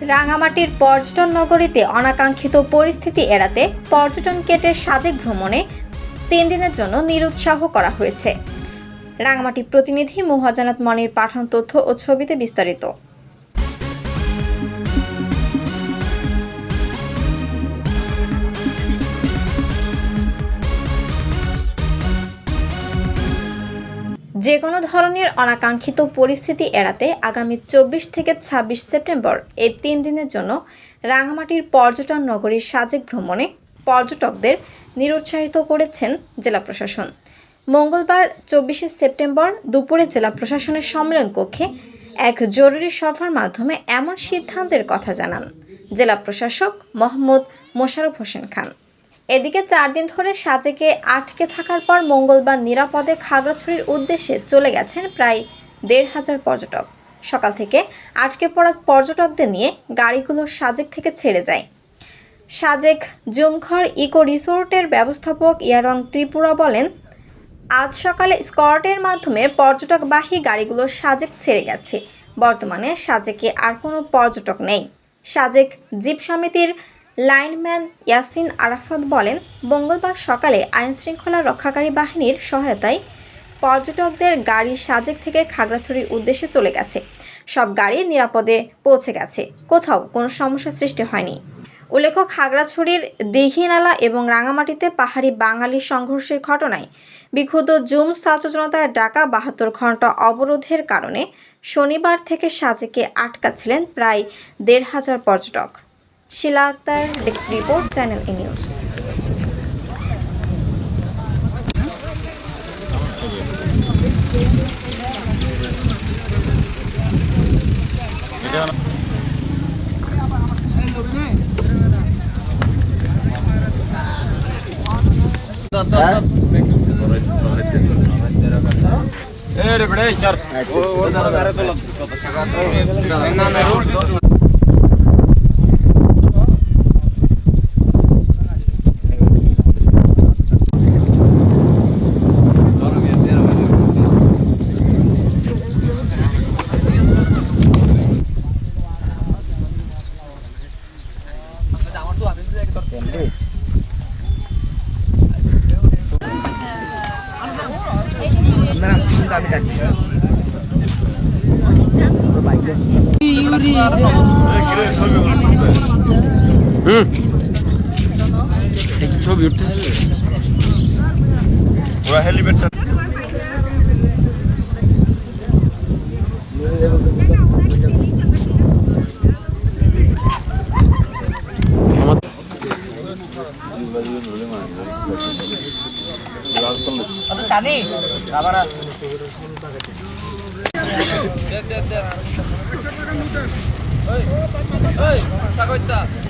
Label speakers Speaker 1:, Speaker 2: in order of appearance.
Speaker 1: রাঙামাটির পর্যটন নগরীতে অনাকাঙ্ক্ষিত পরিস্থিতি এড়াতে পর্যটন কেটে সাজেক ভ্রমণে তিন দিনের জন্য নিরুৎসাহ করা হয়েছে। রাঙামাটি প্রতিনিধি মহাজনাত মনির পাঠান তথ্য ও ছবিতে বিস্তারিত। যে কোনো ধরনের অনাকাঙ্ক্ষিত পরিস্থিতি এড়াতে আগামী চব্বিশ থেকে ছাব্বিশ সেপ্টেম্বর এই তিন দিনের জন্য রাঙামাটির পর্যটন নগরীর সাজেক ভ্রমণে পর্যটকদের নিরুৎসাহিত করেছেন জেলা প্রশাসন। মঙ্গলবার চব্বিশে সেপ্টেম্বর দুপুরে জেলা প্রশাসনের সম্মেলন কক্ষে এক জরুরি সভার মাধ্যমে এমন সিদ্ধান্তের কথা জানান জেলা প্রশাসক মোহাম্মদ মোশাররফ হোসেন খান। এদিকে চার দিন ধরে সাজেকে আটকে থাকার পর মঙ্গলবার নিরাপদে খাগড়াছড়ির উদ্দেশ্যে চলে গেছেন প্রায় দেড় হাজার পর্যটক। সকাল থেকে আটকে পড়া পর্যটকদের নিয়ে গাড়িগুলো সাজেক থেকে ছেড়ে যায়। সাজেক জুমঘর ইকো রিসোর্টের ব্যবস্থাপক ইয়ারং ত্রিপুরা বলেন, আজ সকালে স্কটের মাধ্যমে পর্যটকবাহী গাড়িগুলো সাজেক ছেড়ে গেছে। বর্তমানে সাজেকে আর কোনো পর্যটক নেই। সাজেক জীব সমিতির লাইনম্যান ইয়াসিন আরাফাত বলেন, মঙ্গলবার সকালে আইনশৃঙ্খলা রক্ষাকারী বাহিনীর সহায়তায় পর্যটকদের গাড়ি সাজেক থেকে খাগড়াছড়ির উদ্দেশ্যে চলে গেছে। সব গাড়ি নিরাপদে পৌঁছে গেছে। কোথাও কোনো সমস্যা সৃষ্টি হয়নি। উল্লেখ্য, খাগড়াছড়ির দিঘিনালা এবং রাঙামাটিতে পাহাড়ি বাঙালি সংঘর্ষের ঘটনায় বিক্ষুব্ধ জুম জনতার ডাকা বাহাত্তর ঘণ্টা অবরোধের কারণে শনিবার থেকে সাজেকে আটকা ছিলেন প্রায় দেড় হাজার পর্যটক। Shila Akhtar desk report channel I news
Speaker 2: আপনারা আসতে কিন্তু আমি ডাকি।
Speaker 3: ছবি উঠতেছে?
Speaker 4: ওরা হেলিপ্যাডটা
Speaker 3: দেখ দেখ দেখ